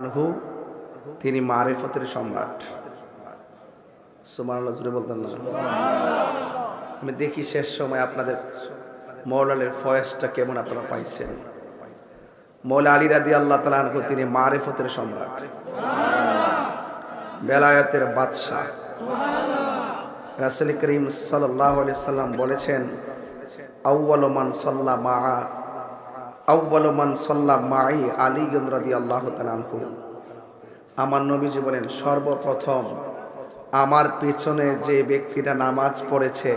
আনহু, তিনি মারেফতের সম্রাট। সুমান জুড়ে বলতেন না। আমি দেখি শেষ সময় আপনাদের মৌলালের ফয়েসটা কেমন আপনারা পাইছেন। মৌলা আলী রাদি আল্লাহ তালা আনহু, তিনি মারেফতের সম্রাট। বেলায়তের বাদশাহ। রাসেল করিম সাল্লাহ সাল্লাম বলেছেন আউ্বাল মান সাল্লা মা আউ্বাল মান সাল্লা মাই আলী রাদি আল্লাহ তালানহু আমার নবীজি বলেন সর্বপ্রথম আমার পেছনে যে ব্যক্তিটা নামাজ পড়েছে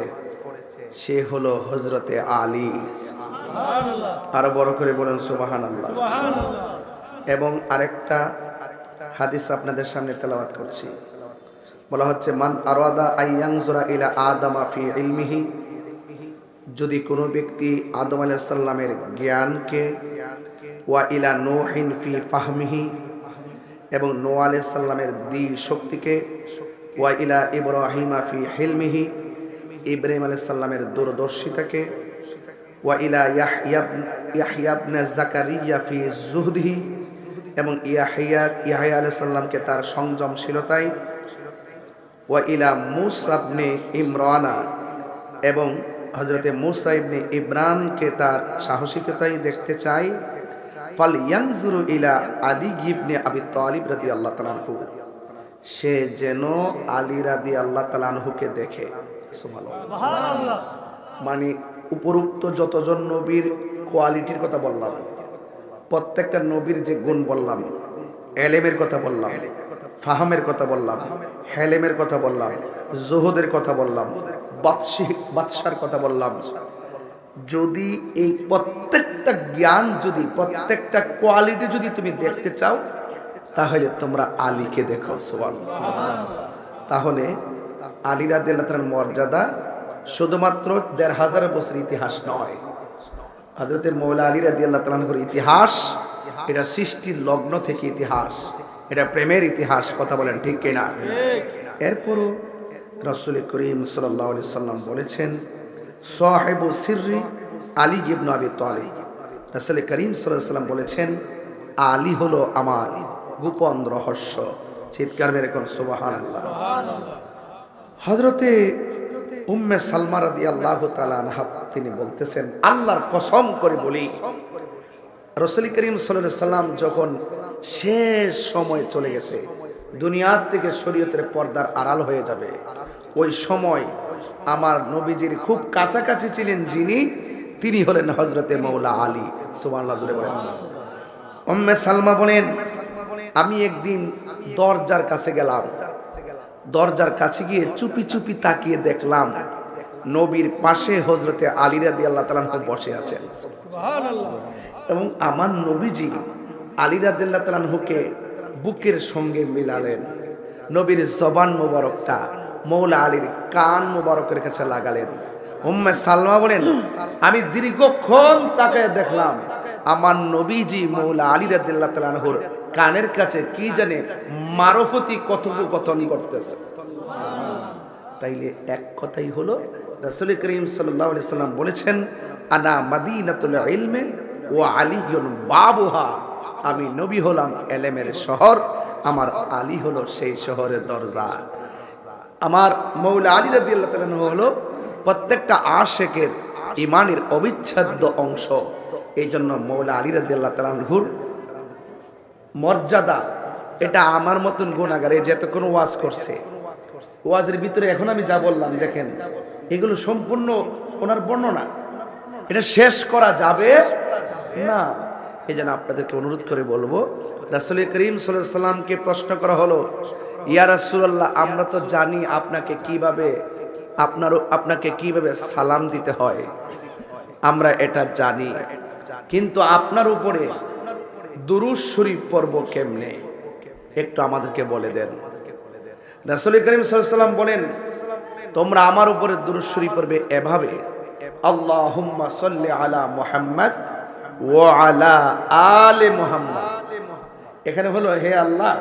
সে হলো হজরতে আলী। আরও বড় করে বলেন সুবাহান আল্লাহ এবং আরেকটা হাদিস আপনাদের সামনে তেলাওয়াত করছি। বলা হচ্ছে মান আরাদা আইয়াংজুরা ইলা আদামা ফি ইলমিহি যদি কোনো ব্যক্তি আদম আলাইহিস সালামের জ্ঞানকে ওয়া ইলা নোহিন ফি ফাহমিহি এবং নো আলাইহিস সালামের দি শক্তিকে ওয়া ইলা ইব্রাহিমা ফি হিলমিহি, ইব্রাহিম আলাইহিস সালামের দূরদর্শিতাকে ওয়া ইলা ইবনে জাকারিয়া ফি জুহদিহি এবং ইয়াহিয়া ইয়াহিয়া আলাইহিস সালামকে তার সংযমশীলতায় ওয়া ইলা মুসাবনে ইমরানা এবং হজরতে মুসা ইবনে ইমরানকে তার সাহসিকতাই দেখতে চাই। ফাল ইয়ানজুরু ইলা আলী ইবনে আবি তালিব রাদি আল্লাহ তালানহু সে যেন আলী রাদি আল্লাহ তালানহুকে দেখে। মানে উপরোক্ত যতজন নবীর কোয়ালিটির কথা বললাম প্রত্যেকটা নবীর যে গুণ বললাম এলেমের কথা বললাম ফাহামের কথা বললাম হেলেমের কথা বললাম জোহদের কথা বললাম বাদশাহ বাদশার কথা বললাম। যদি এই প্রত্যেকটা জ্ঞান যদি প্রত্যেকটা কোয়ালিটি যদি তুমি দেখতে চাও তাহলে তোমরা আলীকে দেখো সোয়াল তাহলে আলী রাদিয়াল্লাহু মর্যাদা শুধুমাত্র দেড় হাজার বছর ইতিহাস নয়। হজরতে মৌলা আলী রাদি আল্লাহ তালানহুর ইতিহাস এটা সৃষ্টির লগ্ন থেকে ইতিহাস এটা প্রেমের ইতিহাস কথা বলেন ঠিক কিনা? এরপরও রসুল করিম সাল্লাহ আলি সাল্লাম বলেছেন, সাহেবু সিররি আলী গিবন আবি তালি রসুল করিম সাল্লাম বলেছেন, আলী হলো আমার গোপন রহস্য। চিৎকার মেরে কোন সুবাহান আল্লাহ হজরতে উম্মে সালমা রাদি আল্লাহ তালানহা তিনি বলতেছেন, আল্লাহর কসম করে বলি, রসুল করিম সাল্লাম যখন শেষ সময় চলে গেছে দুনিয়ার থেকে শরীয়তের পর্দার আড়াল হয়ে যাবে। ওই সময় আমার নবীজির খুব কাছাকাছি ছিলেন যিনি তিনি হলেন হজরতে মৌলা আলী। উম্মে সালমা বলেন আমি একদিন দরজার কাছে গেলাম। দরজার কাছে গিয়ে চুপি চুপি তাকিয়ে দেখলাম নবীর পাশে হজরতে আলী রাদি আল্লাহ তালাহ বসে আছেন। এবং আমার নবীজি আলী রাদিল্লাহ তালাহুকে বুকের সঙ্গে মিলালেন। নবীর জবান মোবারকটা মৌলা আলীর কান মোবারকের কাছে লাগালেন। উম্মে সালমা বলেন, আমি দীর্ঘক্ষণ তাকে দেখলাম। আমার নবীজি মৌলা আলী রাদিল্লাহ তালাহুর কানের কাছে কি জানে মারফতি কথোপকথন করতেছে। তাইলে এক কথাই হলো, রাসুল করিম সাল্লাম বলেছেন, আনা মাদিনাতুল ইলমে ও আলিয়ন বাবুহা। আমি নবী হলাম এলেমের শহর, আমার আলী হলো সেই শহরের দরজা। আমার মৌলা আলী রাদি আল্লাহ হলো প্রত্যেকটা আশেকের ইমানের অবিচ্ছেদ্য অংশ। এই জন্য মৌলা আলী রাদি আল্লাহ তালাহুর মর্যাদা, এটা আমার মতন গুণাগার এই যে কোনো ওয়াজ করছে। ওয়াজের ভিতরে এখন আমি যা বললাম, দেখেন, এগুলো সম্পূর্ণ ওনার বর্ণনা। এটা শেষ করা যাবে না। এই জন্য আপনাদেরকে অনুরোধ করে বলব, রাসুল করিম সাল্লাহ সাল্লামকে প্রশ্ন করা হলো, ইয়া রাসুল্লাহ আমরা তো জানি আপনাকে কীভাবে, আপনারও, আপনাকে কীভাবে সালাম দিতে হয়। আমরা এটা জানি। কিন্তু আপনার উপরে দুরুজ শরীফ পর্ব কেমনে? একটু আমাদেরকে বলে দেন। রাসুল করিম সাল্লাম বলেন, তোমরা আমার উপরে দুরুজ শরীফ এভাবে, আল্লাহুম্মা সাল্লি আলা মুহাম্মদ ওয়া আলা আলে মুহাম্মদ। এখানে হলো, হে আল্লাহ,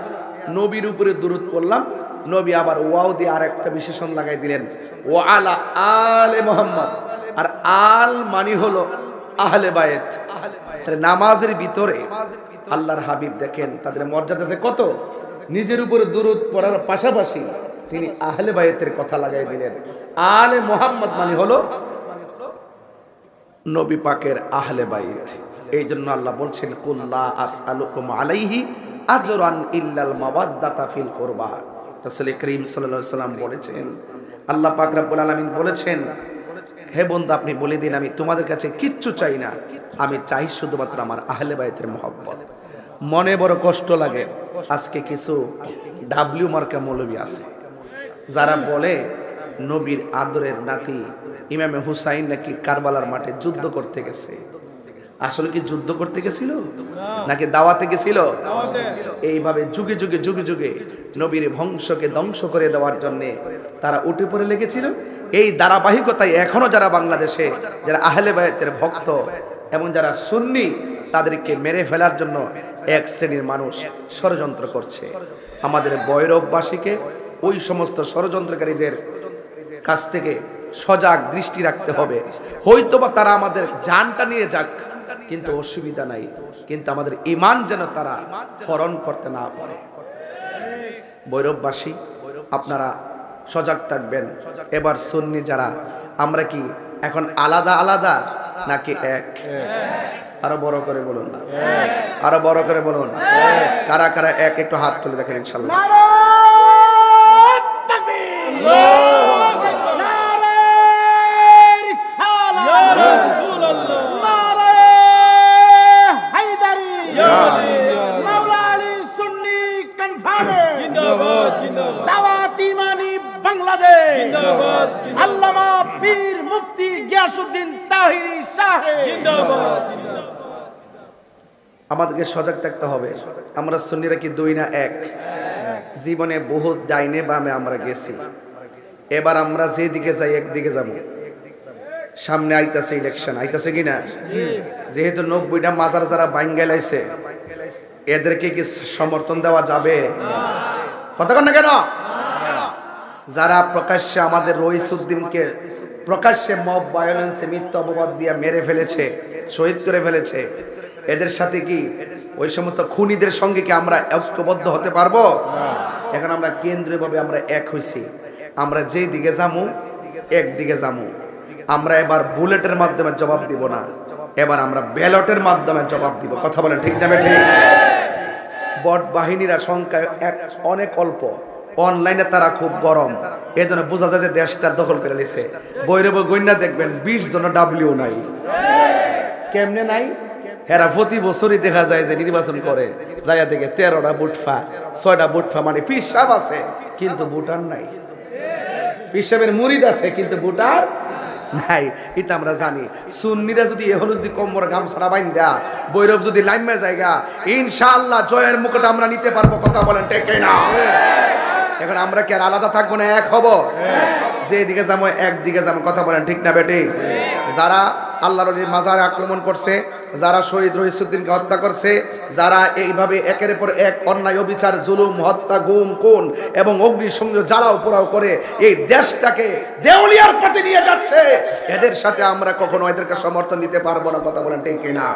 নবীর উপরে দুরুদ পড়লাম। নবী আবার ওয়াও দিয়ে আর একটা বিশেষণ লাগাই দিলেন। ও আলা আলে মোহাম্মদ। আর আল মানি হলো আহলে বায়েত তাহলে নামাজের ভিতরে আল্লাহর হাবিব দেখেন, তাদের মর্যাদা যে কত? নিজের উপরে দুরুদ পড়ার পাশাপাশি তিনি আহলে বায়েতের কথা লাগাই দিলেন। আলে মোহাম্মদ মানে হলো নবী পাকের আহলে বাইত। এই জন্য আল্লাহ বলছেন কুল্লা আসআলুকুম আলাইহি আজরান ইল্লাল মাওয়াদ্দাতা ফিল কুরবা। রাসূল করিম সাল্লাল্লাহু আলাইহি সাল্লাম বলেছেন, আল্লাহ পাক রব্বুল আলামিন বলেছেন, হে বন্ধু, আপনি বলে দিন, আমি তোমাদের কাছে কিচ্ছু চাই না। আমি চাই শুধুমাত্র আমার আহলে বাইতের মহব্বত। মনে বড় কষ্ট লাগে। আজকে কিছু ডাব্লিউ মার্কা মৌলবী আছে। যারা বলে, নবীর আদরের নাতি ইমামে হুসাইন নাকি কারবালার মাঠে যুদ্ধ করতে গেছে। আসলে কি যুদ্ধ করতে গেছিল? নাকি দাওয়াতে গেছিল? এইভাবে যুগে যুগে যুগে যুগে নবীর বংশকে ধ্বংস করে দেওয়ার জন্য তারা উঠে পড়ে লেগেছিল। এই ধারাবাহিকতায় এখনও যারা বাংলাদেশে, যারা আহলে বায়তের ভক্ত এবং যারা সুন্নি, তাদেরকে মেরে ফেলার জন্য এক শ্রেণির মানুষ ষড়যন্ত্র করছে। আমাদের বৈরববাসীকে ওই সমস্ত ষড়যন্ত্রকারীদের কাছ থেকে সজাগ দৃষ্টি রাখতে হবে। হয়তোবা তারা আমাদের জানটা নিয়ে যাক। কিন্তু অসুবিধা নাই। কিন্তু আমাদের ইমান যেন তারা হরণ করতে না পারে। বৈরববাসী আপনারা সজাগ থাকবেন। এবার সুন্নি যারা, আমরা কি এখন আলাদা আলাদা নাকি এক? আরও বড় করে বলুন আরও বড় করে বলুন। কারা কারা এক একটু হাত তুলে দেখেন ইনশাল্লাহ। আল্লামা পীর মুফতি গিয়াসউদ্দিন তাহিরি সাহেব। আমাদেরকে সজাগ থাকতে হবে। আমরা সুন্নিরা কি দুই না এক? জীবনে বহুত ডাইনে বামে আমরা গেছি। এবার আমরা যে দিকে যাই একদিকে যাব। সামনে আইতাছে ইলেকশন আইতাছে কিনা যেহেতু নব্বইটা মাজার যারা বাইঙ্গেলাইছে এদেরকে কি সমর্থন দেওয়া যাবে? কতক্ষণ না কেন? যারা প্রকাশ্যে আমাদের রইসুদ্দিনকে প্রকাশ্যে মব ভায়োলেন্সে মৃত্যু অপবাদ দিয়ে মেরে ফেলেছে শহীদ করে ফেলেছে এদের সাথে কি ওই সমস্ত খুনিদের সঙ্গে কি আমরা ঐক্যবদ্ধ হতে পারব? এখন আমরা কেন্দ্রীয়ভাবে আমরা এক হয়েছি আমরা যেই দিকে যামু একদিকে যামু। আমরা এবার বুলেটের মাধ্যমে জবাব দিব না। এবার আমরা ব্যালটের মাধ্যমে জবাব দিব। কথা বলেন ঠিক না ঠিক বট বাহিনীরা সংখ্যায় এক অনেক অল্প। অনলাইনে তারা খুব গরম। এই জন্য বোঝা যায় যে দেশটা দখল করে নিছে। বৈরব গন্যা দেখবেন, বিশ জন ডাব্লিউ নাই। কেমনে নাই? হেরা প্রতি বছরই দেখা যায় যে নির্বাচন করে। জায়গা থেকে তেরোটা বুটফা ছয়টা বুটফা মানে পিসাব আছে, কিন্তু ভুটান নাই। পিসাবের মুরিদ আছে, কিন্তু ভুটার নাই। এটা আমরা জানি। সুন্নিরা যদি এখন যদি কম্বর গাম ছাড়া বাইন দেয়া বৈরব যদি লাইমে জায়গা, ইনশাআল্লাহ জয়ের মুকুট আমরা নিতে পারব, কথা বলেন টেকে না এখন আমরা কি আর আলাদা থাকব না, এক হব? যে দিকে যাব একদিকে যাব, কথা বলেন ঠিক না বেটি? যারা আল্লাহর আলীর মাজারে আক্রমণ করছে, যারা শহীদ রহিসুদ্দিনকে হত্যা করছে, যারা এইভাবে একের পর এক অন্যায়, অবিচার, জুলুম, হত্যা, গুম কোন এবং অগ্নিসংযোগ, জ্বালাও পোড়াও করে এই দেশটাকে দেউলিয়ার পথে নিয়ে যাচ্ছে। এদের সাথে আমরা কখনো এদেরকে সমর্থন দিতে পারব না, কথা বলেন ঠিক না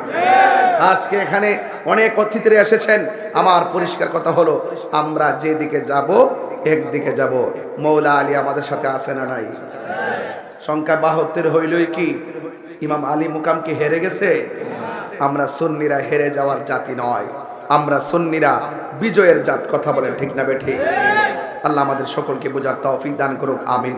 আজকে এখানে অনেক অতিথিরা এসেছেন। আমার পরিষ্কার কথা হলো, আমরা যেদিকে যাব, একদিকে যাব। মৌলা আলী আমাদের সাথে আসে না নাই? সংখ্যা বাহাত্তর হইলই কি? ইমাম আলী মুকাম কি হেরে গেছে। আমরা সন্নিরা হেরে যাওয়ার জাতি নয়। আমরা সন্নিরা বিজয়ের জাত, কথা বলেন ঠিক না বেঠি? আল্লাহ আমাদের সকলকে বোঝার তৌফিক দান করুক, আমিন